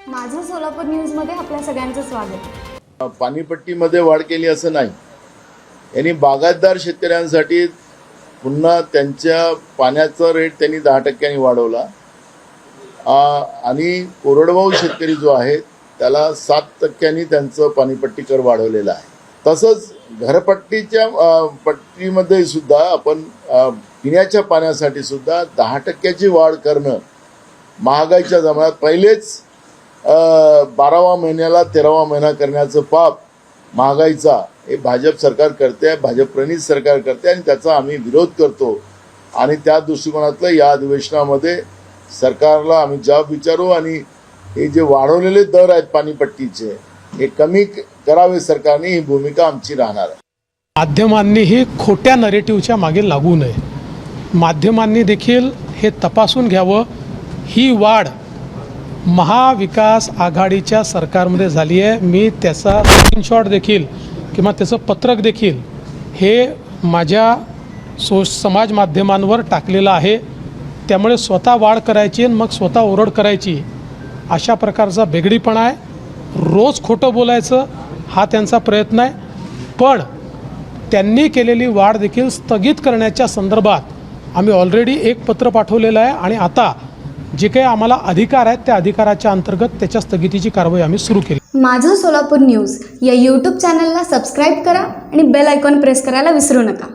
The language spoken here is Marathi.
सोलापूर न्यूजमध्ये आपल्या सगळ्यांचं स्वागत. पाणीपट्टीमध्ये वाढ केली असं नाही. यांनी बागायतदार शेतकऱ्यांसाठी पुन्हा त्यांच्या पाण्याचा रेट त्यांनी दहा टक्क्यांनी वाढवला. आणि कोरडवाहू शेतकरी जो आहे त्याला सात टक्क्यांनी त्यांचं पाणीपट्टी कर वाढवलेलं आहे. तसंच घरपट्टीच्या पट्टीमध्ये सुद्धा आपण पिण्याच्या पाण्यासाठी सुद्धा दहा टक्क्याची वाढ करणं महागाईच्या जमान्यात पहिलेच बारावा महिन्याला तेरावा महिना करण्याचं पाप महागाईचा हे भाजप सरकार करते आहे भाजप सरकार करते आणि त्याचा आम्ही विरोध करतो. आणि त्या दृष्टिकोनातलं या अधिवेशनामध्ये सरकारला आम्ही जबाब विचारू आणि हे जे वाढवलेले दर आहेत पाणीपट्टीचे हे कमी करावे सरकारने ही भूमिका आमची राहणार आहे. माध्यमांनीही खोट्या नरेटिव्हच्या मागे लागू नये. माध्यमांनी देखील हे तपासून घ्यावं. ही वाढ महाविकास आघाडीच्या सरकारमध्ये झाली आहे मी त्याचा स्क्रीनशॉट देखील किंवा त्याचं पत्रक देखील हे माझ्या सो समाज माध्यमांवर टाकलेलं आहे. त्यामुळे स्वतः वाढ करायची आणि मग स्वतः ओरड करायची अशा प्रकारचा बेगडीपणा आहे. रोज खोटं बोलायचं हा त्यांचा प्रयत्न आहे. पण त्यांनी केलेली वाढ देखील स्थगित करण्याच्या संदर्भात आम्ही ऑलरेडी एक पत्र पाठवलेलं आहे आणि आता जे काही आम्हाला अधिकार आहेत त्या अधिकाराच्या अंतर्गत त्याच्या स्थगितीची कारवाई आम्ही सुरू केली. माझं सोलापूर न्यूज या यूट्यूब चॅनलला सबस्क्राईब करा आणि बेल आयकॉन प्रेस करायला विसरू नका.